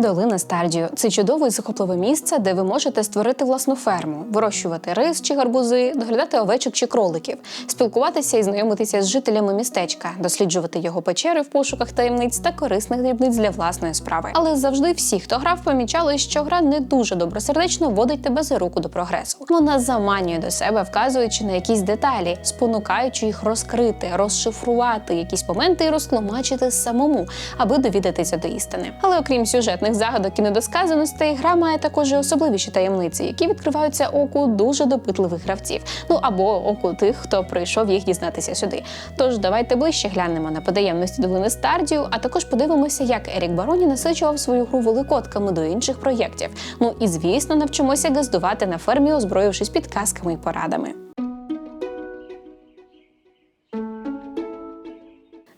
Долина Стардію це чудове і захопливе місце, де ви можете створити власну ферму, вирощувати рис чи гарбузи, доглядати овечок чи кроликів, спілкуватися і знайомитися з жителями містечка, досліджувати його печери в пошуках таємниць та корисних дрібниць для власної справи. Але завжди всі, хто грав, помічали, що гра не дуже добросердечно водить тебе за руку до прогресу. Вона заманює до себе, вказуючи на якісь деталі, спонукаючи їх розкрити, розшифрувати якісь моменти і розтлумачити самому, аби довідатися до істини. Але окрім сюжетних загадок і недосказаностей, гра має також і особливіші таємниці, які відкриваються оку дуже допитливих гравців. Ну або оку тих, хто прийшов їх дізнатися сюди. Тож давайте ближче глянемо на потаємності долини Стардію, а також подивимося, як Ерік Бароні насичував свою гру великодками до інших проєктів. Ну і звісно, навчимося газдувати на фермі, озброївшись підказками і порадами.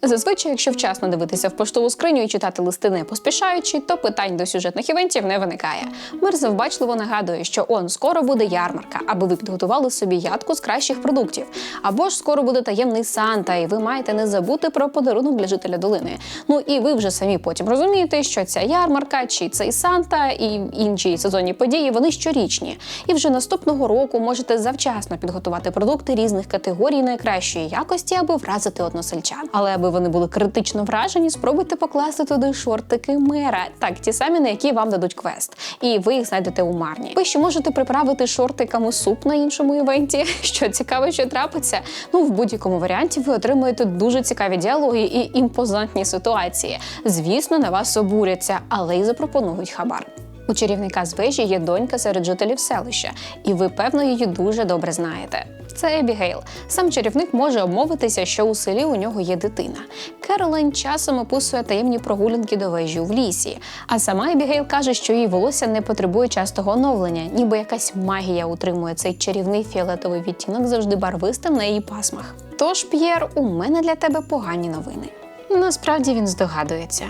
Зазвичай, якщо вчасно дивитися в поштову скриню і читати листи не поспішаючи, то питань до сюжетних івентів не виникає. Мир завбачливо нагадує, що он скоро буде ярмарка, аби ви підготували собі ядку з кращих продуктів. Або ж скоро буде таємний Санта, і ви маєте не забути про подарунок для жителя долини. Ну і ви вже самі потім розумієте, що ця ярмарка, чи цей Санта і інші сезонні події вони щорічні. І вже наступного року можете завчасно підготувати продукти різних категорій найкращої якості, аби вразити односельчан. Але аби вони були критично вражені, спробуйте покласти туди шортики мера, так ті самі, на які вам дадуть квест, і ви їх знайдете у марні. Ви ще можете приправити шортиками суп на іншому івенті. Що цікаво, що трапиться. Ну в будь-якому варіанті ви отримуєте дуже цікаві діалоги і імпозантні ситуації. Звісно, на вас обуряться, але й запропонують хабар. У чарівника з вежі є донька серед жителів селища, і ви, певно, її дуже добре знаєте. Це Ебігейл. Сам чарівник може обмовитися, що у селі у нього є дитина. Керолайн часом описує таємні прогулянки до вежі в лісі. А сама Ебігейл каже, що її волосся не потребує частого оновлення, ніби якась магія утримує цей чарівний фіолетовий відтінок завжди барвистим на її пасмах. Тож, П'єр, у мене для тебе погані новини. Насправді він здогадується.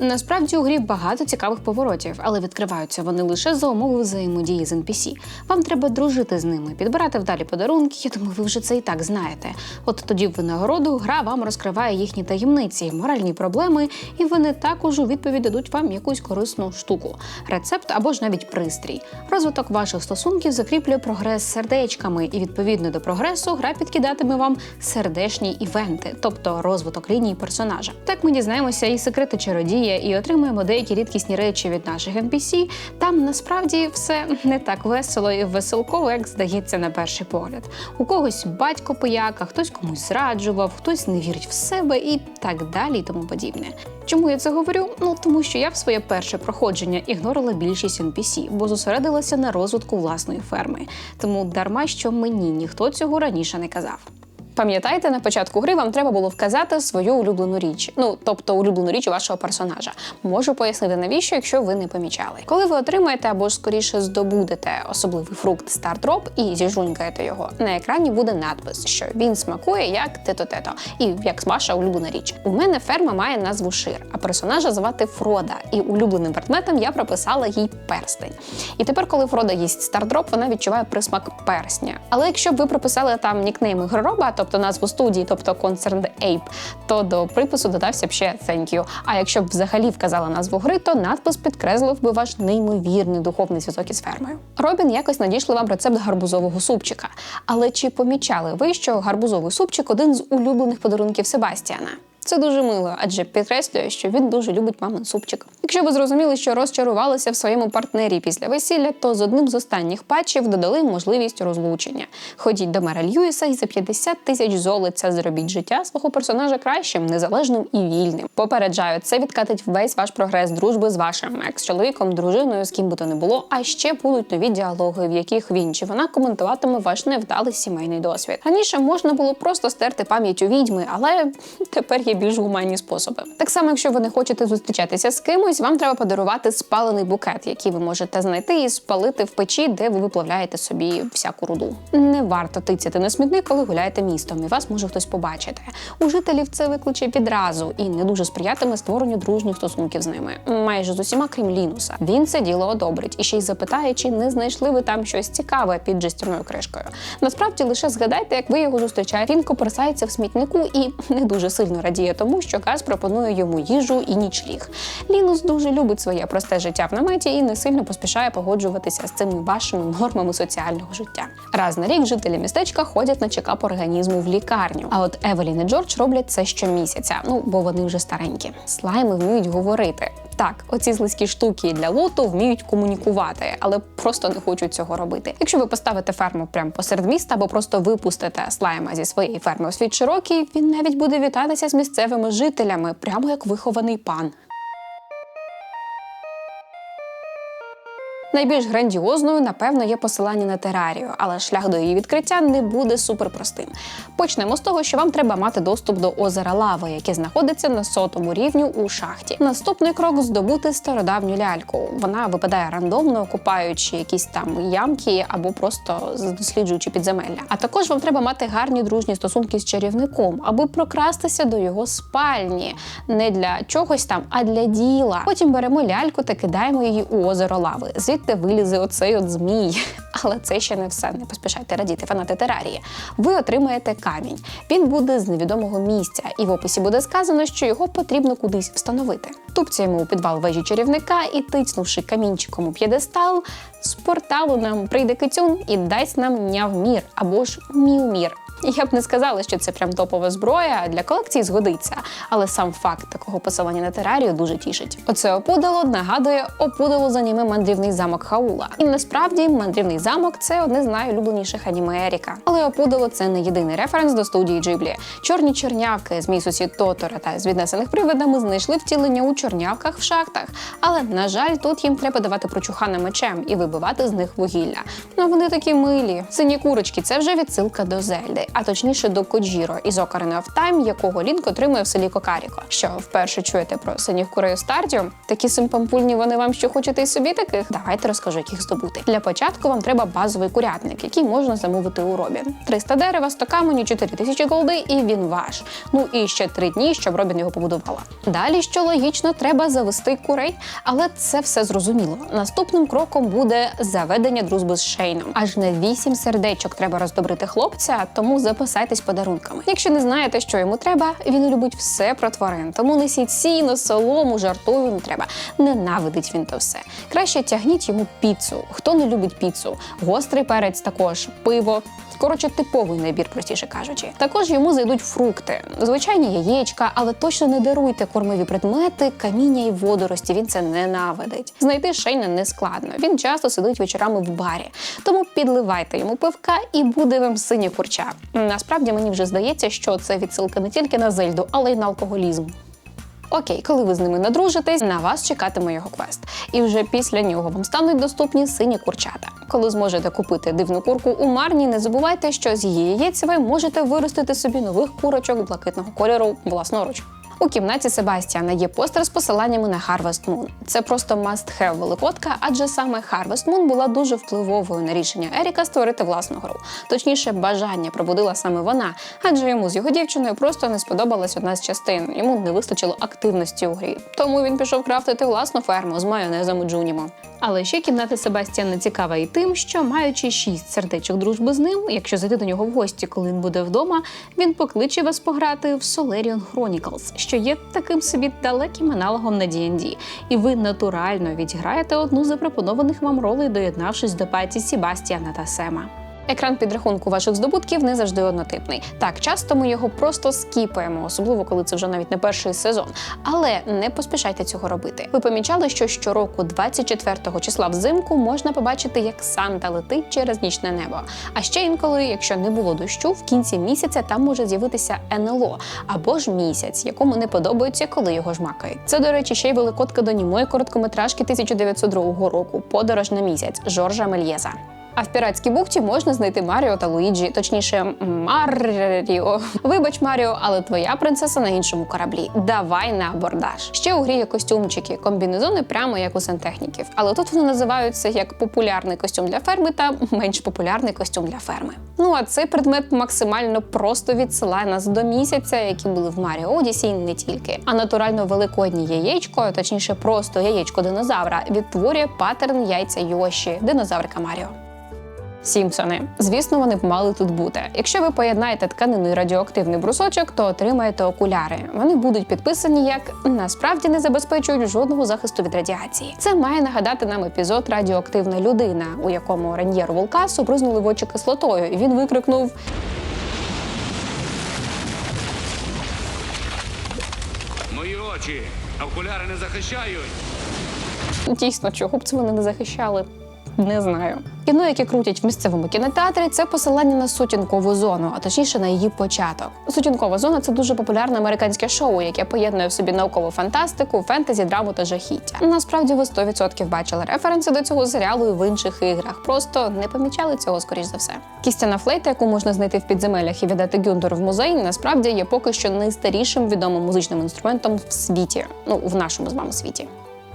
Насправді у грі багато цікавих поворотів, але відкриваються вони лише за умови взаємодії з NPC. Вам треба дружити з ними, підбирати вдалі подарунки. Я думаю, ви вже це і так знаєте. От тоді в винагороду гра вам розкриває їхні таємниці, моральні проблеми, і вони також у відповідь дадуть вам якусь корисну штуку, рецепт або ж навіть пристрій. Розвиток ваших стосунків закріплює прогрес сердечками, і відповідно до прогресу гра підкидатиме вам сердечні івенти, тобто розвиток лінії персонажа. Так ми дізнаємося і секрети чародії і отримуємо деякі рідкісні речі від наших NPC, там насправді все не так весело і веселково, як здається на перший погляд. У когось батько пияка, хтось комусь зраджував, хтось не вірить в себе і так далі, і тому подібне. Чому я це говорю? Ну тому що я в своє перше проходження ігнорила більшість NPC, бо зосередилася на розвитку власної ферми. Тому дарма що мені ніхто цього раніше не казав. Пам'ятаєте, на початку гри вам треба було вказати свою улюблену річ, ну тобто улюблену річ вашого персонажа. Можу пояснити навіщо, якщо ви не помічали. Коли ви отримаєте або скоріше здобудете особливий фрукт стартроп і зіжунькаєте його, на екрані буде надпис, що він смакує як тето-тето, і як ваша улюблена річ. У мене ферма має назву Шир, а персонажа звати Фрода, і улюбленим предметом я прописала їй перстень. І тепер, коли Фрода їсть стардроп, вона відчуває присмак персня. Але якщо б ви прописали там нікнейм ігророба, тобто назву студії, тобто Concerned Ape, то до припису додався б ще Thank you. А якщо б взагалі вказала назву гри, то надпис підкреслив би ваш неймовірний духовний зв'язок із фермою. Робін якось надійшли вам рецепт гарбузового супчика. Але чи помічали ви, що гарбузовий супчик один з улюблених подарунків Себастіана? Це дуже мило, адже підкреслює, що він дуже любить мамин супчик. Якщо ви зрозуміли, що розчарувалися в своєму партнері після весілля, то з одним з останніх патчів додали можливість розлучення. Ходіть до мера Льюіса і за 50 тисяч золоця зробіть життя свого персонажа кращим, незалежним і вільним. Попереджаю, це відкатить весь ваш прогрес дружби з вашим екс-чоловіком, дружиною, з ким би то не було. А ще будуть нові діалоги, в яких він чи вона коментуватиме ваш невдалий сімейний досвід. Раніше можна було просто стерти пам'ять у відьми, але тепер є більш гуманні способи. Так само, якщо ви не хочете зустрічатися з кимось, вам треба подарувати спалений букет, який ви можете знайти і спалити в печі, де ви виплавляєте собі всяку руду. Не варто тицяти на смітник, коли гуляєте містом, і вас може хтось побачити. У жителів це викличе відразу і не дуже сприятиме створенню дружніх стосунків з ними. Майже з усіма, крім Лінуса. Він це діло одобрить і ще й запитає, чи не знайшли ви там щось цікаве під жестяною кришкою. Насправді лише згадайте, як ви його зустрічаєте. Він копирсається в смітнику і не дуже сильно радіє радіє тому, що Газ пропонує йому їжу і нічліг. Лінус дуже любить своє просте життя в наметі і не сильно поспішає погоджуватися з цими вашими нормами соціального життя. Раз на рік жителі містечка ходять на чекап організму в лікарню. А от Евелін і Джордж роблять це щомісяця, ну бо вони вже старенькі. Слайми вміють говорити. Так, оці слизькі штуки для лоту вміють комунікувати, але просто не хочуть цього робити. Якщо ви поставите ферму прямо посеред міста або просто випустите слайма зі своєї ферми у світ широкий, він навіть буде вітатися з місцевими жителями, прямо як вихований пан. Найбільш грандіозною, напевно, є посилання на терарію, але шлях до її відкриття не буде суперпростим. Почнемо з того, що вам треба мати доступ до озера лави, яке знаходиться на сотому рівню у шахті. Наступний крок здобути стародавню ляльку. Вона випадає рандомно, купаючи якісь там ямки або просто досліджуючи підземелля. А також вам треба мати гарні дружні стосунки з чарівником, аби прокрастися до його спальні. Не для чогось там, а для діла. Потім беремо ляльку та кидаємо її у озеро лави. Звідти вилізе оцей от змій. Але це ще не все. Не поспішайте радіти фанати терарії. Ви отримаєте камінь. Він буде з невідомого місця, і в описі буде сказано, що його потрібно кудись встановити. Тупцяємо у підвал вежі чарівника і, тицнувши камінчиком у п'єдестал, з порталу нам прийде кицюн і дасть нам нявмір або ж мівмір. Я б не сказала, що це прям топова зброя, для колекції згодиться, але сам факт такого посилання на терарію дуже тішить. Оце опудало нагадує опудало з аніме мандрівний замок Хаула. І насправді мандрівний замок це одне з найулюбленіших аніме Еріка. Але опудало це не єдиний референс до студії Джиблі. Чорні чорнявки з мій сусід Тотора та з віднесених привидами знайшли втілення у чорнявках в шахтах. Але на жаль, тут їм треба давати прочухана мечем і вибивати з них вугілля. Ну вони такі милі. Сині курочки це вже відсилка до Зельди а точніше до Коджіро із Ocarina of Time, якого Лінк отримує в селі Кокаріко. Що вперше чуєте про синіх курей у Стардіо? Такі симпампульні вони вам що хочете і собі таких? Давайте розкажу, як їх здобути. Для початку вам треба базовий курятник, який можна замовити у Робін. 300 дерева, 100 каменю, 4000 голди, і він ваш. Ну і ще три дні, щоб Робін його побудувала. Далі, що логічно, треба завести курей, але це все зрозуміло. Наступним кроком буде заведення дружби з Шейном. Аж на вісім сердечок треба роздобрити хлопця, тому записайтесь подарунками. Якщо не знаєте, що йому треба, він любить все про тварин. Тому несіть сіно, солому, жартую не треба. Ненавидить він то все. Краще тягніть йому піцу. Хто не любить піцу? Гострий перець також, пиво. Коротше, типовий набір, простіше кажучи. Також йому зайдуть фрукти, звичайні яєчка, але точно не даруйте кормові предмети, каміння і водорості. Він це ненавидить. Знайти шейна не складно. Він часто сидить вечорами в барі. Тому підливайте йому пивка і буде вам синя курча. Насправді мені вже здається, що це відсилка не тільки на зельду, але й на алкоголізм. Окей, коли ви з ними надружитесь, на вас чекатиме його квест. І вже після нього вам стануть доступні сині курчата. Коли зможете купити дивну курку у марні, не забувайте, що з її яєць ви можете виростити собі нових курочок блакитного кольору власноруч. У кімнаті Себастьяна є постер з посиланнями на Harvest Moon. Це просто must-have великодка, адже саме Harvest Moon була дуже впливовою на рішення Еріка створити власну гру. Точніше, бажання пробудила саме вона, адже йому з його дівчиною просто не сподобалась одна з частин. Йому не вистачило активності у грі. Тому він пішов крафтити власну ферму з майонезом і джунімо. Але ще кімната Себастьяна цікава і тим, що маючи шість сердечок дружби з ним, якщо зайти до нього в гості, коли він буде вдома, він покличе вас пограти в Solarian Chronicles, що є таким собі далеким аналогом на D&D. І ви натурально відіграєте одну з запропонованих вам ролей, доєднавшись до паті Себастьяна та Сема. Екран підрахунку ваших здобутків не завжди однотипний. Так, часто ми його просто скіпаємо, особливо коли це вже навіть не перший сезон. Але не поспішайте цього робити. Ви помічали, що щороку, 24 числа взимку, можна побачити, як Санта летить через нічне небо. А ще інколи, якщо не було дощу, в кінці місяця там може з'явитися НЛО або ж місяць, якому не подобається, коли його жмакають. Це, до речі, ще й великодка до німої короткометражки 1902 року Подорож на місяць Жоржа Мельєза. А в піратській бухті можна знайти Маріо та Луїджі, точніше, Маріо. Вибач, Маріо, але твоя принцеса на іншому кораблі. Давай на абордаж. Ще у грі є костюмчики, комбінезони прямо як у сантехніків. Але тут вони називаються як популярний костюм для ферми та менш популярний костюм для ферми. Ну а цей предмет максимально просто відсилає нас до місяця, які були в Маріо Одісі, не тільки. А натурально великоднє яєчко, точніше, просто яєчко динозавра, відтворює паттерн яйця Йоші, динозаврика Маріо. Сімпсони. Звісно, вони б мали тут бути. Якщо ви поєднаєте тканину і радіоактивний брусочок, то отримаєте окуляри. Вони будуть підписані як насправді не забезпечують жодного захисту від радіації. Це має нагадати нам епізод Радіоактивна людина, у якому Раньєру Волкасу бризнули в очі кислотою, і він викрикнув. Мої очі, окуляри не захищають. Дійсно, чого б це вони не захищали? Не знаю. Кіно, яке крутять в місцевому кінотеатрі, це посилання на сутінкову зону, а точніше на її початок. Сутінкова зона це дуже популярне американське шоу, яке поєднує в собі наукову фантастику, фентезі, драму та жахіття. Насправді ви 100% бачили референси до цього серіалу і в інших іграх. Просто не помічали цього, скоріш за все. Кістяна флейта, яку можна знайти в підземеллях і віддати Гюндору в музей, насправді є поки що найстарішим відомим музичним інструментом в світі. Ну в нашому з вами світі.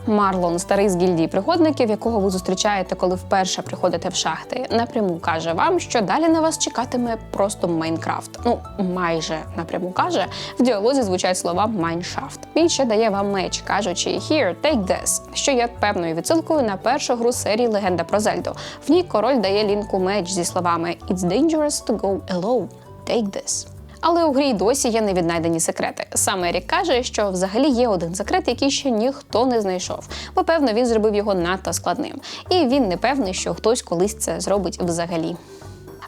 Марлон, старий з гільдії пригодників, якого ви зустрічаєте, коли вперше приходите в шахти, напряму каже вам, що далі на вас чекатиме просто Майнкрафт. Ну майже напряму каже. В діалозі звучать слова Майншафт. Він ще дає вам меч, кажучи «Here, take this», що є певною відсилкою на першу гру серії Легенда про Зельду. В ній король дає лінку меч зі словами «It's dangerous to go alone. Take this». Але у грі досі є невіднайдені секрети. Саме Ерік каже, що взагалі є один секрет, який ще ніхто не знайшов, бо певно він зробив його надто складним. І він не певний, що хтось колись це зробить взагалі.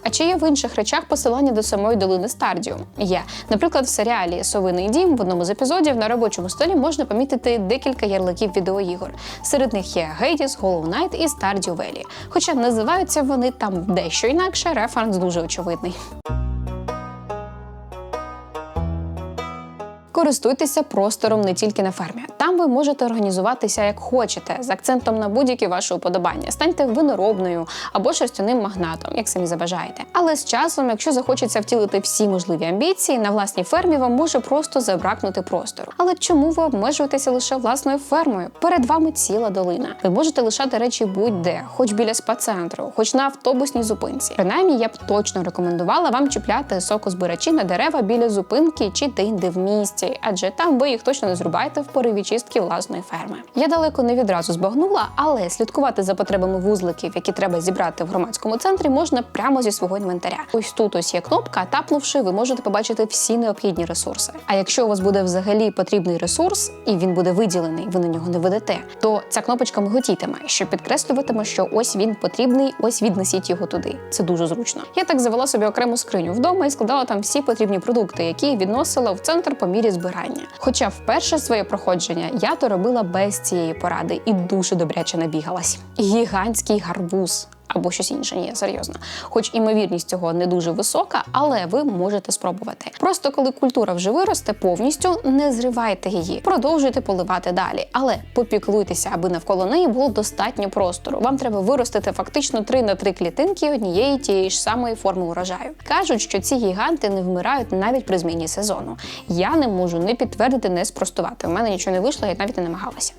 А чи є в інших речах посилання до самої долини Стардіум? Є. Наприклад, в серіалі Совиний дім в одному з епізодів на робочому столі можна помітити декілька ярликів відеоігор. Серед них є Гейдіс, Hollow Knight і Stardew Valley. Хоча називаються вони там дещо інакше, референс дуже очевидний. Користуйтеся простором не тільки на фермі. Там ви можете організуватися як хочете, з акцентом на будь-які ваші уподобання. Станьте виноробною або шерстяним магнатом, як самі забажаєте. Але з часом, якщо захочеться втілити всі можливі амбіції, на власній фермі вам може просто забракнути простору. Але чому ви обмежуєтеся лише власною фермою? Перед вами ціла долина. Ви можете лишати речі будь-де, хоч біля спа-центру, хоч на автобусній зупинці. Принаймні, я б точно рекомендувала вам чіпляти сокозбирачі на дерева біля зупинки чи де-інде в місті, адже там ви їх точно не зрубаєте в пориві чистки власної ферми. Я далеко не відразу збагнула, але слідкувати за потребами вузликів, які треба зібрати в громадському центрі, можна прямо зі свого інвентаря. Ось тут ось є кнопка, тапнувши, ви можете побачити всі необхідні ресурси. А якщо у вас буде взагалі потрібний ресурс, і він буде виділений, ви на нього не ведете, то ця кнопочка миготітиме, що підкреслюватиме, що ось він потрібний, ось віднесіть його туди. Це дуже зручно. Я так завела собі окрему скриню вдома і складала там всі потрібні продукти, які відносила в центр по мірі збирання. Хоча вперше своє проходження я то робила без цієї поради і дуже добряче набігалась. Гігантський гарбуз. Або щось інше, ні, серйозно. Хоч імовірність цього не дуже висока, але ви можете спробувати. Просто коли культура вже виросте повністю, не зривайте її, продовжуйте поливати далі, але попіклуйтеся, аби навколо неї було достатньо простору. Вам треба виростити фактично 3 на 3 клітинки однієї тієї ж самої форми урожаю. Кажуть, що ці гіганти не вмирають навіть при зміні сезону. Я не можу не підтвердити, не спростувати. У мене нічого не вийшло, я навіть не намагалася.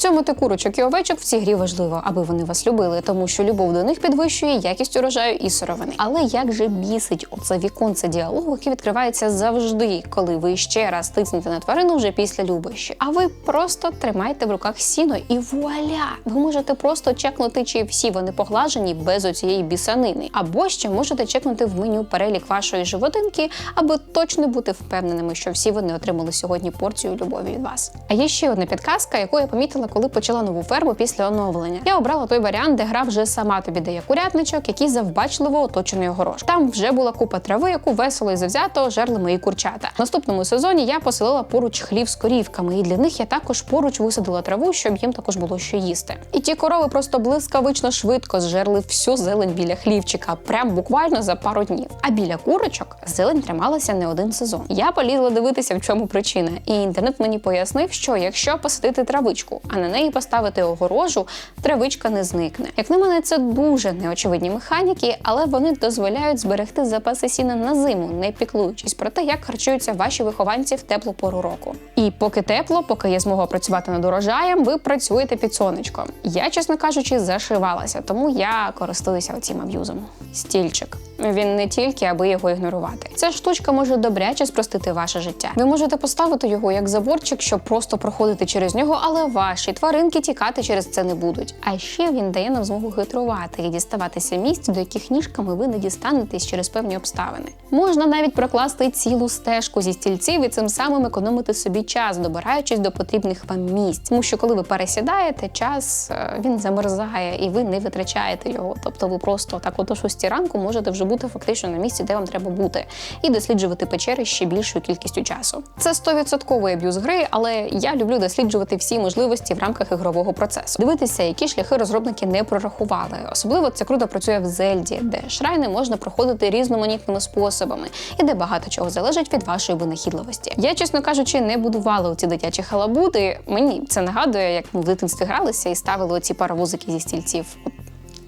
Цьомити курочок і овечок в цій грі важливо, аби вони вас любили, тому що любов до них підвищує якість урожаю і сировини. Але як же бісить оце віконце діалогу, яке відкривається завжди, коли ви ще раз тиснете на тварину вже після любощі. А ви просто тримаєте в руках сіно і вуаля! Ви можете просто чекнути, чи всі вони поглажені без оцієї бісанини. Або ще можете чекнути в меню перелік вашої животинки, аби точно бути впевненими, що всі вони отримали сьогодні порцію любові від вас. А є ще одна підказка, яку я помітила, коли почала нову ферму після оновлення. Я обрала той варіант, де гра вже сама тобі дає курятничок, який завбачливо оточений огорож. Там вже була купа трави, яку весело і завзято жерли мої курчата. В наступному сезоні я поселила поруч хлів з корівками, і для них я також поруч висадила траву, щоб їм також було що їсти. І ті корови просто блискавично швидко зжерли всю зелень біля хлівчика, прям буквально за пару днів. А біля курочок зелень трималася не один сезон. Я полізла дивитися, в чому причина, і інтернет мені пояснив, що якщо посадити травичку, а на неї поставити огорожу, травичка не зникне. Як на мене, це дуже неочевидні механіки, але вони дозволяють зберегти запаси сіна на зиму, не піклуючись про те, як харчуються ваші вихованці в теплу пору року. І поки тепло, поки є змога працювати над урожаєм, ви працюєте під сонечком. Я, чесно кажучи, зашивалася, тому я користуюся оцим аб'юзом. Стільчик. Він не тільки, аби його ігнорувати. Ця штучка може добряче спростити ваше життя. Ви можете поставити його як заборчик, щоб просто проходити через нього, але ваші ваші тваринки тікати через це не будуть. А ще він дає нам змогу хитрувати і діставатися місць, до яких ніжками ви не дістанетесь через певні обставини. Можна навіть прокласти цілу стежку зі стільців і цим самим економити собі час, добираючись до потрібних вам місць. Тому що коли ви пересідаєте, час е, він замерзає і ви не витрачаєте його. Тобто ви просто так от о 6 ранку можете вже бути фактично на місці, де вам треба бути, і досліджувати печери ще більшою кількістю часу. Це 100% аб'юз гри, але я люблю досліджувати всі можливості в рамках ігрового процесу. Дивитися, які шляхи розробники не прорахували. Особливо це круто працює в Зельді, де шрайни можна проходити різноманітними способами, і де багато чого залежить від вашої винахідливості. Я, чесно кажучи, не будувала оці дитячі халабуди. Мені це нагадує, як ми в дитинстві гралися і ставили оці паровозики зі стільців.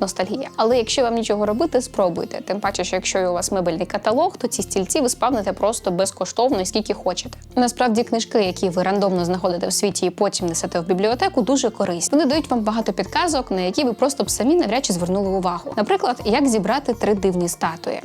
Ностальгія. Але якщо вам нічого робити, спробуйте. Тим паче, що якщо у вас мебельний каталог, то ці стільці ви спавните просто безкоштовно і скільки хочете. Насправді, книжки, які ви рандомно знаходите в світі і потім несете в бібліотеку, дуже корисні. Вони дають вам багато підказок, на які ви просто б самі навряд чи звернули увагу. Наприклад, як зібрати три дивні статуї.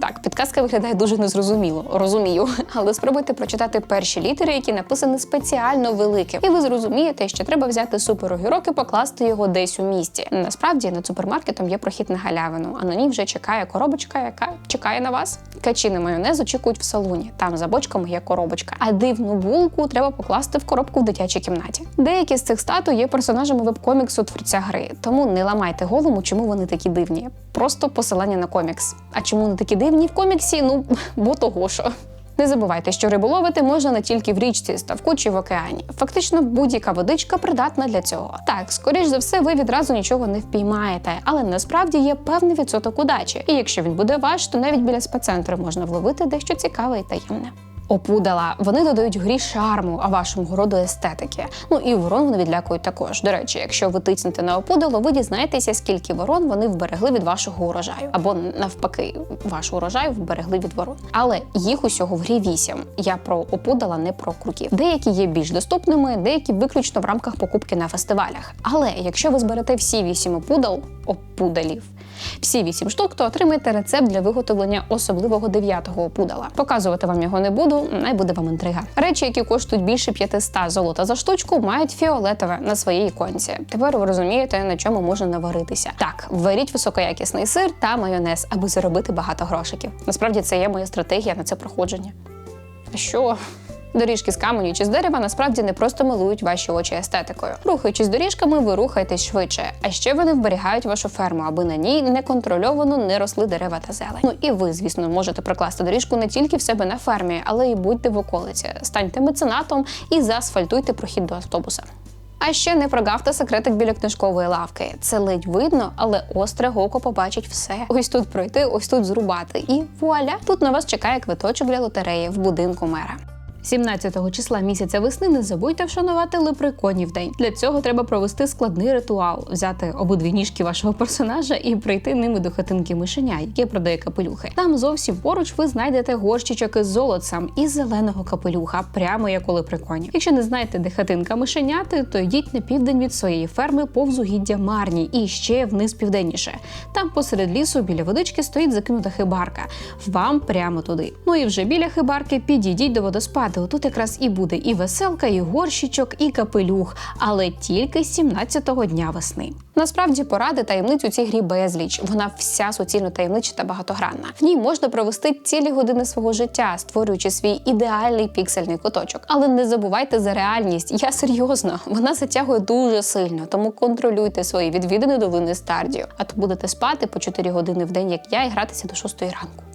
Так, підказка виглядає дуже незрозуміло, розумію. Але спробуйте прочитати перші літери, які написані спеціально великим, і ви зрозумієте, що треба взяти суперогірок і покласти його десь у місті. Насправді над супермаркетом є прохід на галявину, а на ній вже чекає коробочка, яка чекає на вас. Качини майонез очікують в салоні. Там за бочками є коробочка. А дивну булку треба покласти в коробку в дитячій кімнаті. Деякі з цих статуй є персонажами веб-коміксу творця гри, тому не ламайте голову, чому вони такі дивні. Просто посилання на комікс. А чому вони такі дивні в коміксі? Ну бо того що. Не забувайте, що риболовити можна не тільки в річці, ставку чи в океані. Фактично, будь-яка водичка придатна для цього. Так, скоріш за все, ви відразу нічого не впіймаєте, але насправді є певний відсоток удачі. І якщо він буде ваш, то навіть біля спеццентру можна вловити дещо цікаве і таємне. Опудала. Вони додають грі шарму, а вашому городу естетики. Ну і ворон вони відлякують також. До речі, якщо ви тицнете на опудало, ви дізнаєтеся, скільки ворон вони вберегли від вашого урожаю, або навпаки, ваш урожай вберегли від ворон. Але їх усього в грі вісім. Я про опудала, не про круків. Деякі є більш доступними, деякі виключно в рамках покупки на фестивалях. Але якщо ви зберете всі вісім опудал, опудалів. Всі вісім штук, то отримаєте рецепт для виготовлення особливого дев'ятого опудала. Показувати вам його не буду, най буде вам інтрига. Речі, які коштують більше 500 золота за штучку, мають фіолетове на своїй іконці. Тепер ви розумієте, на чому можна наваритися. Так, варіть високоякісний сир та майонез, аби заробити багато грошиків. Насправді це є моя стратегія на це проходження. А що? Доріжки з каменю чи з дерева насправді не просто милують ваші очі естетикою. Рухаючись доріжками, ви рухаєтесь швидше. А ще вони вберігають вашу ферму, аби на ній неконтрольовано не росли дерева та зелень. Ну і ви, звісно, можете прокласти доріжку не тільки в себе на фермі, але й будьте в околиці. Станьте меценатом і заасфальтуйте прохід до автобуса. А ще не прогавте секретик біля книжкової лавки. Це ледь видно, але остре око побачить все. Ось тут пройти, ось тут зрубати. І вуаля! Тут на вас чекає квиточок для лотереї в будинку мера. 17 числа місяця весни не забудьте вшанувати лепреконів день. Для цього треба провести складний ритуал, взяти обидві ніжки вашого персонажа і прийти ними до хатинки мишеня, яке продає капелюхи. Там зовсім поруч ви знайдете горщичок із золотцем і зеленого капелюха, прямо як у лепреконів. Якщо не знаєте, де хатинка мишеняти, то йдіть на південь від своєї ферми повз угіддя Марні і ще вниз південніше. Там посеред лісу біля водички стоїть закинута хибарка. Вам прямо туди. Ну і вже біля хибарки підійдіть до водоспаду. Тут якраз і буде і веселка, і горщичок, і капелюх, але тільки 17-го дня весни. Насправді поради таємниць у цій грі безліч. Вона вся суцільно таємнича та багатогранна. В ній можна провести цілі години свого життя, створюючи свій ідеальний піксельний куточок. Але не забувайте за реальність. Я серйозно, вона затягує дуже сильно, тому контролюйте свої відвідини долини Стардію. А то будете спати по 4 години в день, як я, і гратися до 6 ранку.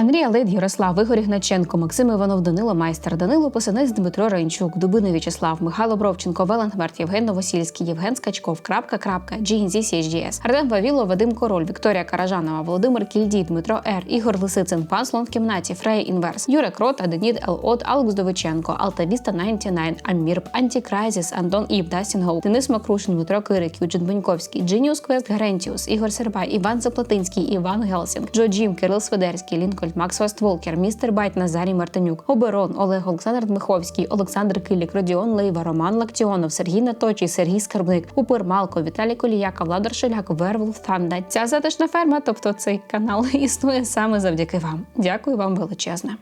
Андрій Лейд, Ярослав Ігор Ігначенко, Максим Іванов, Данило Майстер, Данило Писанець, Дмитро Рейнчук, Дубини В'ячеслав, Михайло Бровченко, Велангмерт, Євген Новосільський, Євген Скачков, Крапка Крапка, GNZ CHDS, Артем Вавіло, Вадим Король, Вікторія Каражанова, Володимир Кільдій, Дмитро Р, Ігор Лисицин, Пан Слон в кімнаті, Фрей Інверс, Юрик Крот, Аденід Л. От, Алекс Довиченко, Алтавіста 99, Амірб, Антікрайзіс, Антон Ів, Дастін Гоу, Денис Макрушин, Дмитро Кирик, Юджин Беньковський, Джиніус Квест Герентіус, Ігор Сербай, Іван Заплатинський, Іван Гелсінг, Джо Джім, Кирил Свидерський, Лінкольн, Макс Вестволкер, Містер Байт, Назарій Мартинюк, Оберон, Олег Олександр Дмиховський, Олександр Килік, Родіон Лейва, Роман Лактіонов, Сергій Наточий, Сергій Скарбник, Упир Малко, Віталій Коліяка, Владар Шеляк, Вервул Фанда. Ця затишна ферма, тобто цей канал, існує саме завдяки вам. Дякую вам величезне.